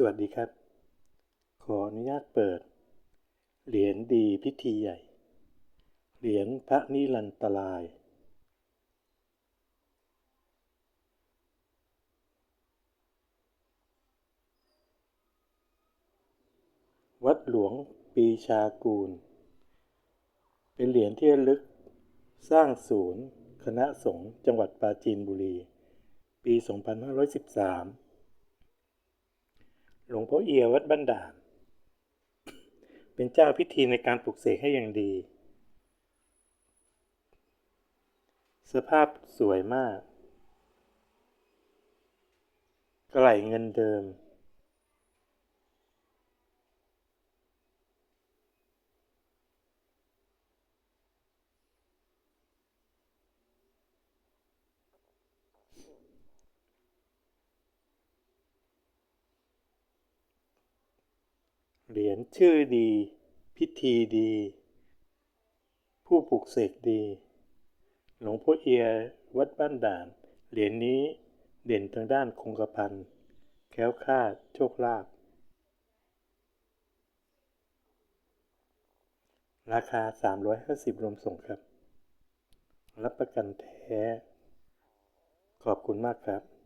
สวัสดีครับ ขออนุญาตเปิด เหรียญดีพิธีใหญ่ เหรียญพระนิรันตราย วัดหลวงปีชากูล เป็นเหรียญที่ลึกสร้างศูนย์ คณะสงฆ์จังหวัดปราจีนบุรี ปี 2513 หลวงพ่อเอียวัดบ้านด่าน เป็นเจ้าพิธีในการปลุกเสกให้อย่างดี สภาพสวยมากกระไหลเงินเดิม เหรียญชื่อดี พิธีดี ผู้ปลุกเสกดี หลวงพ่อเอียวัดบ้านด่าน เหรียญนี้เด่นทางด้านคงกระพันแคล้วคลาดโชคลาภราคา 350 รวมส่งครับ รับประกันแท้ ขอบคุณมากครับ